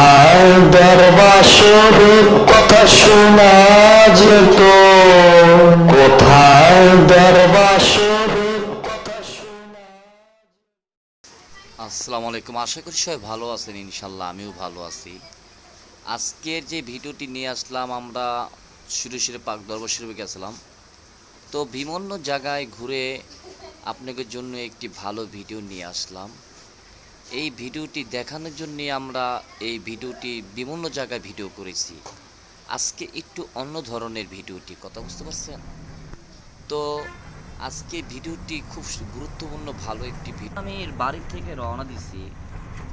কোথায় দরবাসরের কথা শোনা যেত। কোথায় দরবাসরের আসসালামু আলাইকুম। আশা করি সবাই ভালো আছেন ইনশাল্লাহ আমিও ভালো আছি। আজকের যে ভিডিওটি নিয়ে আসলাম, আমরা সুরেশ্বরে পাক দরবার গেছিলাম। তো বিভিন্ন জায়গায় ঘুরে আপনাদের জন্য একটি ভালো ভিডিও নিয়ে আসলাম। এই ভিডিওটি দেখানোর জন্যে আমরা এই ভিডিওটি বিভিন্ন জায়গায় ভিডিও করেছি। আজকে একটু অন্য ধরনের ভিডিওটি, কথা বুঝতে পারছেন? তো আজকে ভিডিওটি খুব গুরুত্বপূর্ণ, ভালো একটি ভিডিও। আমি বাড়ি থেকে রওনা দিছি।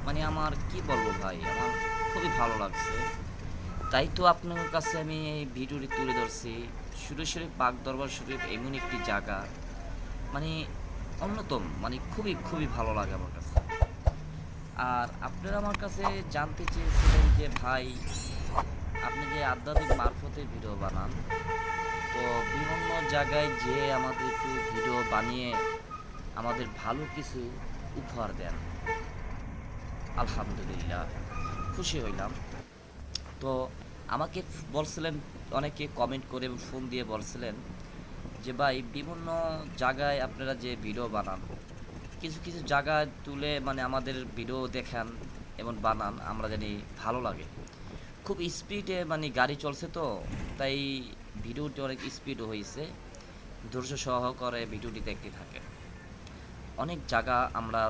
মানে আমার কি বলব ভাই, আমার খুবই ভালো লাগছে। তাই তো আপনার কাছে আমি এই ভিডিওটি তুলে ধরছি। সুরেশ্বরী পাক দরবার শরীফ এমন একটি জায়গা। মানে অন্যতম মানে খুবই খুবই ভালো লাগে আমার কাছে। আর আপনারা আমার কাছে জানতে চেয়েছিলেন যে ভাই, আপনি যে আধ্যাত্মিক মারফতে ভিডিও বানান, তো বিভিন্ন জায়গায় যে আমাদের একটু ভিডিও বানিয়ে আমাদের ভালো কিছু উপহার দেন। আলহামদুলিল্লাহ, খুশি হইলাম। তো আমাকে বলছিলেন, অনেকে কমেন্ট করে ফোন দিয়ে বলছিলেন যে ভাই, বিভিন্ন জায়গায় আপনারা যে ভিডিও বানান কিছু কিছু জায়গা তুলে মানে আমাদের ভিডিও দেখান এবং বানান, আমরা জানি ভালো লাগে। খুব স্পিডে মানে গাড়ি চলছে তো, তাই ভিডিওটি অনেক স্পিড হয়েছে ধৈর্য সহকারে ভিডিওটি দেখতে থাকে অনেক জায়গা আমরা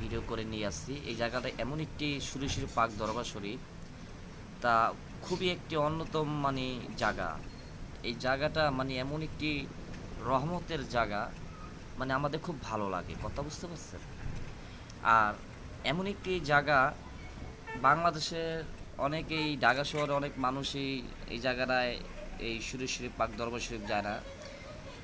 ভিডিও করে নিয়ে আসছি। এই জায়গাটা এমন একটি সুরেশ্বরী পাক দরবার শরীফ। তা খুবই একটি অন্যতম মানে জায়গা। এই জায়গাটা মানে এমন একটি রহমতের জায়গা মানে আমাদের খুব ভালো লাগে, কথা বুঝতে পারছেন? আর এমন একটি জায়গা বাংলাদেশের অনেকেই, ঢাকা শহরে অনেক মানুষই এই জায়গাটায় এই সুরেশ্বরী পাক, দরবার শরীফ যায় না।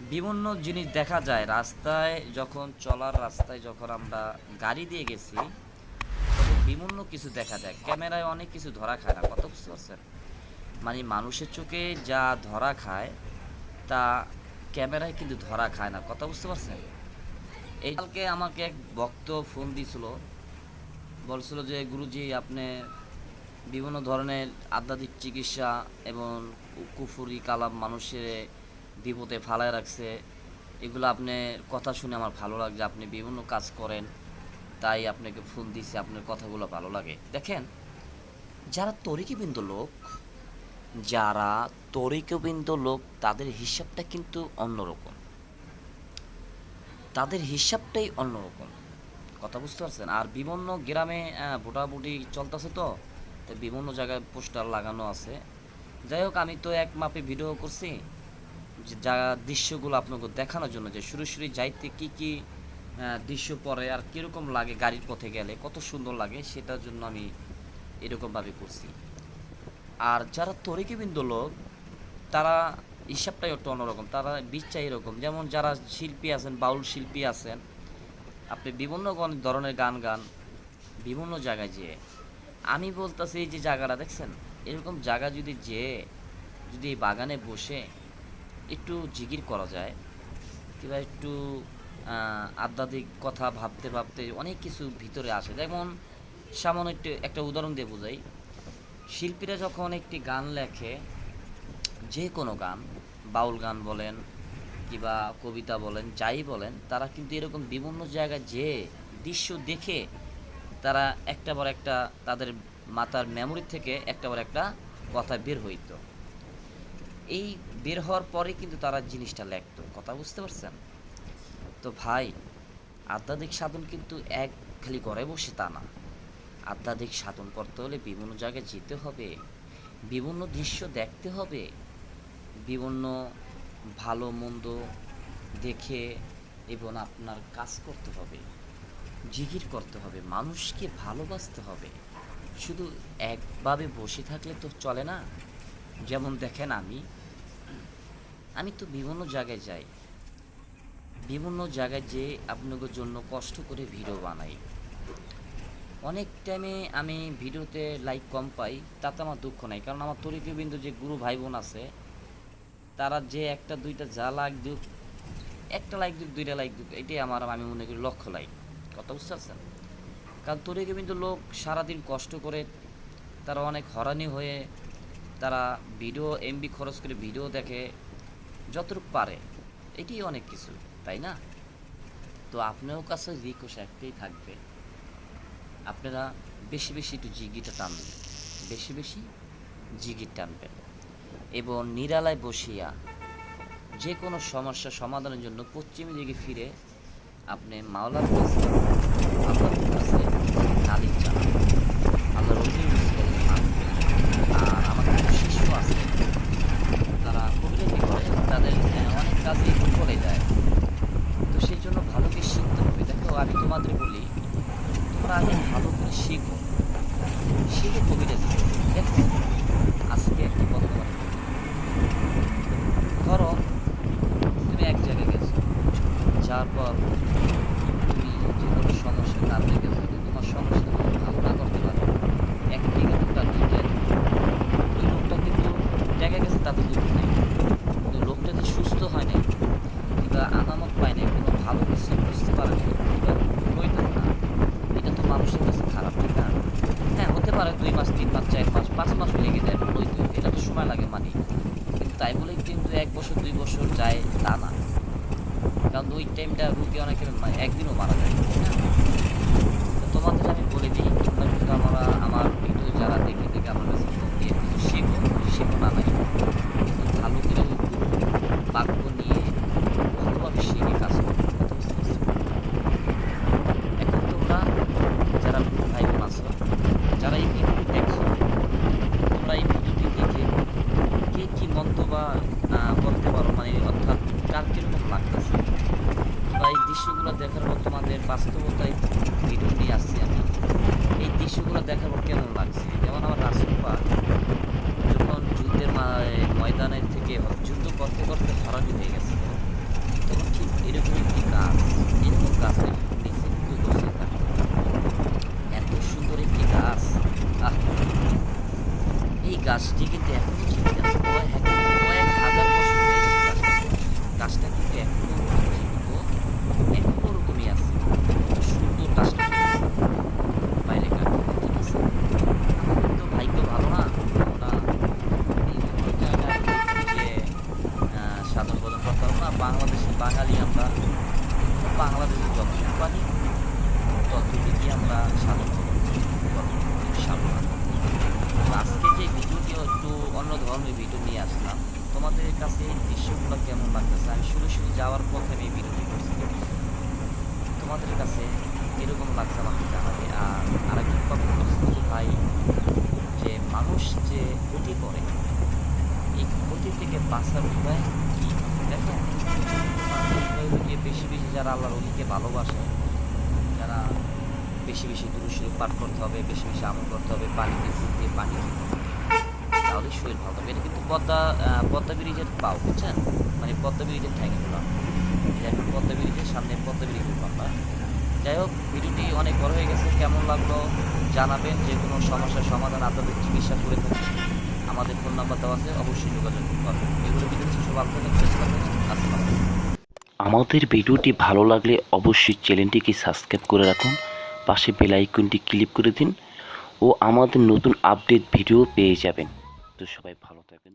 বিভিন্ন জিনিস দেখা যায়, রাস্তায় যখন চলার রাস্তায় যখন আমরা গাড়ি দিয়ে গেছি, তখন বিভিন্ন কিছু দেখা যায়। ক্যামেরায় অনেক কিছু ধরা খায় না কত বুঝতে পারছেন? মানে মানুষের চোখে যা ধরা খায়, তা ক্যামেরায় কিন্তু ধরা খায় না, কথা বুঝতে পারছেন? এই কালকে আমাকে এক ভক্ত ফোন দিছিল, বলছিল যে, গুরুজি, আপনি বিভিন্ন ধরনের আধ্যাত্মিক চিকিৎসা এবং কুফুরি কালাম মানুষের বিপদে ফালায় রাখছে। এগুলো আপনি কথা শুনে আমার ভালো লাগছে, আপনি বিভিন্ন কাজ করেন, তাই আপনাকে ফোন দিছি, আপনার কথাগুলো ভালো লাগে। দেখেন, যারা তরিকিবৃন্দ লোক, যারা তরিকবৃন্দ লোক, তাদের হিসাবটা কিন্তু অন্যরকম। তাদের হিসাবটাই অন্যরকম। কথা বুঝতে পারছেন? আর বিভিন্ন গ্রামে ভোটাভুটি চলতেছে তো তো বিভিন্ন জায়গায় পোস্টার লাগানো আছে। যাই হোক, আমি তো এক মাপে ভিডিও করছি, যে যা দৃশ্যগুলো আপনাকে দেখানোর জন্য, যে সুরসুরি যাইতে কি কি দৃশ্য পরে আর কীরকম লাগে গাড়ির পথে গেলে, কত সুন্দর লাগে, সেটার জন্য আমি এরকমভাবে করছি। আর যারা তরিকিবৃন্দ লোক তারা হিসাবটাই একটু অন্যরকম, তারা বিচা এরকম। যেমন যারা শিল্পী আছেন, বাউল শিল্পী আছেন, আপনি বিভিন্ন ধরনের গান গান, বিভিন্ন জায়গায় যেয়ে। আমি বলতেছি এই যে জায়গাটা, দেখছেন? এরকম জায়গা যদি যেয়ে, যদি এই বাগানে বসে একটু জিগির করা যায়, কিংবা একটু আধ্যাত্মিক কথা ভাবতে ভাবতে অনেক কিছু ভিতরে আসে। যেমন সামান্য একটু, একটা উদাহরণ দিয়ে বোঝাই। শিল্পীরা যখন একটি গান লেখে যে কোনো গান, বাউল গান বলেন কিংবা কবিতা বলেন, যাই বলেন, তারা কিন্তু এরকম বিভিন্ন জায়গায় যে দৃশ্য দেখে তারা একটা পর একটা তাদের মাথার মেমোরি থেকে একটা পর একটা কথা বের হইতো। এই বের হওয়ার পরে কিন্তু তারা জিনিসটা লেখতো। কথা বুঝতে পারছেন? তো ভাই, আধ্যাত্মিক সাধন কিন্তু এক খালি ঘরে বসে তা না। আধ্যাত্মিক সাধন করতে হলে বিভিন্ন জায়গায় যেতে হবে, বিভিন্ন দৃশ্য দেখতে হবে বিভিন্ন ভালো, মন্দ দেখে এবং আপনার কাজ করতে হবে, জিকির করতে হবে, মানুষকে ভালোবাসতে হবে। শুধু একভাবে বসে থাকলে তো চলে না? যেমন দেখেন আমি আমি তো বিভিন্ন জায়গায় যাই। বিভিন্ন জায়গায় যে আপনাদের জন্য কষ্ট করে ভিডিও বানাই। অনেক টাইমে আমি ভিডিওতে লাইক কম পাই, তাতে আমার দুঃখ নাই। কারণ আমার তরিকবিন্দু যে গুরু ভাই বোন আছে তারা যে একটা, দুইটা যা লাইক দুক একটা লাইক দুক দুইটা লাইক দুক এটাই আমার, আমি মনে করি লক্ষ্য লাইক কথা বুঝতে পারছেন? কারণ কিন্তু লোক সারাদিন কষ্ট করে তারা অনেক হরানি হয়ে তারা ভিডিও এমবি খরচ করে ভিডিও দেখে যতটুকু পারে। এটি অনেক কিছু, তাই না? তো আপনার কাছে রিকোয়েস্ট একটাই থাকবে, আপনারা বেশি বেশি একটু জিগিটা টানবেন, বেশি বেশি জিগির টানবেন। এবং নিরালায় বসিয়া যে কোনো সমস্যা সমাধানের জন্য পশ্চিম দিকে ফিরে আপনি মাওলার কাছে আল্লাহর কাছে নালিশ জানাবেন আল্লাহর অধীন আর আমাদের কিছু শিশু আছে তারা কবিরাজি করে তাদের আহ, অনেক কাজই চলে যায় তো সেই জন্য ভালো করে শিখতে হবে দেখো আমি তোমাদের বলি তোমরা আগে ভালো করে শিখো শিখে কবিরাজি করো। দেখো আজকে একটা কথা বলি। ধরো তুমি এক জায়গায় গেছো যার পর তুমি যে কোনো সমস্যার কারণে গেছো কিন্তু তোমার সমস্যা ভালো না করতে পারো একটি লোকটা দুইটা ওই লোকটা কিন্তু দেখা গেছে তাতে দুঃখ নেই কিন্তু লোকটা যে সুস্থ হয় নাই কিংবা আনামত পায় নাই কোনো ভালো কিছু বুঝতে পারে নাই কিংবা হইতে না এটা তো মানুষের কাছে খারাপ ঠিক না হ্যাঁ হতে পারে দুই মাস তিন মাস চার মাস পাঁচ মাস লেগে যায় হইতে এটা তো সময় লাগে মানি কিন্তু তাই বলে কিন্তু এক বছর দুই বছর যায় তা না কারণ ওই টাইমটা রুগী অনেকের একদিনও মারা যায় ঠিক না? তো তোমাদের আমি বলে দিই তোমরা কিন্তু আমরা আমার ভিডিও যারা দেখে দেখে আমার কাছে ফোন দিয়ে কিছু শেখো শেখো না নাই কিন্তু ভালো করে ওই বাক্য নিয়ে ভালোভাবে শিখে কাজ করো কথা বুঝতে পারছ? এখন তোমরা যারা ভাই বোন আছো যারা এই ভিডিওটি দেখছ তোমরা এই ভিডিওটি দেখে কে কি মন্তব্য আহ, করতে পারো মানে অর্থাৎ কার কীরকম লাগতেছে বা এই দৃশ্যগুলো দেখার পর তোমাদের বাস্তবতায় ভিডিও নিয়ে আসছি আমি। এই দৃশ্যগুলো দেখার পর কেমন লাগছে? যেমন আমার রাসুল পাক যখন যুদ্ধের ময়দানের থেকে যুদ্ধ করতে করতে হরানি হয়ে গেছে, তখন ঠিক এরকম একটি গাছ, এরকম গাছের নিচে বসে এত সুন্দর একটি গাছ এই গাছটি কিন্তু এখনও জীবিত আছে কয়েক কয়েক হাজার বছর হয়ে গেছে গাছটা। গাছটা কিন্তু এখনও জীবিত এখনও ওরকমই আছে কত সুন্দর গাছটা বাইরে কাটে ঠিক আছে আমাদের তো ভাগ্য ভালো না আমরা এই ধরনের জায়গায় যে আহ, সাধন বদন করতে পারব না বাংলাদেশের বাঙালি আমরা বাংলাদেশের যতটুকু পারি ততটুকুই আমরা সাধন বদন করব ইনশাআল্লাহ তো আজকে যে ভিডিওটি একটু অন্য ধরনের ভিডিও নিয়ে আসলাম তোমাদের কাছে এই দৃশ্যগুলো কেমন লাগতেছে? আমি শুরু শুরু যাওয়ার পথে আমি ভিডিওটি করছি তোমাদের কাছে কীরকম লাগছে আমাকে। জানাবে আর আরেকটা কথা বলছি যে ভাই, যে মানুষ যে ক্ষতি করে, এই ক্ষতি থেকে বাঁচার উপায় কি? দেখো গিয়ে বেশি বেশি যারা আল্লাহর অলিকে ভালোবাসে, যারা বেশি বেশি দুরুশরীফ পাঠ করতে হবে, বেশি বেশি আমল করতে হবে, পানিতে ফুটতে পানি খেতে তাহলে শরীর ভালো থাকবে। এটা কিন্তু পদ্মা পদ্মা ব্রিজের পাও বুঝছেন? মানে পদ্মা ব্রিজের এটা এখন পদ্মা ব্রিজের সামনে পদ্মা ব্রিজের পাম্পা যাই হোক, ভিডিওটি অনেক বড় হয়ে গেছে। কেমন লাগল জানাবেন। যে কোনো সমস্যার সমাধান আপনাদের চিকিৎসা করে থাকি আমাদের ফোন নাম্বার দেওয়া আছে, অবশ্যই যোগাযোগ করবেন। এগুলো ভিডিও সব সুস্থ থাকবেন। আসসালামু। আমাদের ভিডিওটি ভালো লাগলে অবশ্যই চ্যানেলটিকে সাবস্ক্রাইব করে রাখুন। পাশে বেল আইকনটি ক্লিক করে দিন ও আমাদের নতুন আপডেট ভিডিও পেয়ে যাবেন। তো সবাই ভালো থাকবেন